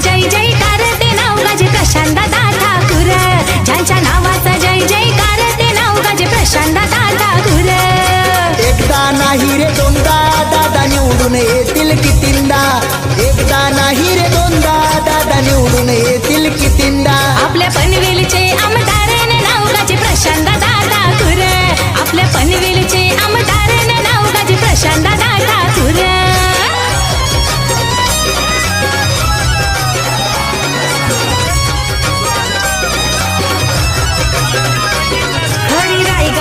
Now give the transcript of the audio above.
जय जयकार ते नाव गाजे प्रशांत दादा ठाकूर. ज्यांच्या नावाचा जय जयकार ते नाव गाजे प्रशांत दादा ठाकूर. एकदा नाही रे दोनदा दादा निवडून येतील कितींदा?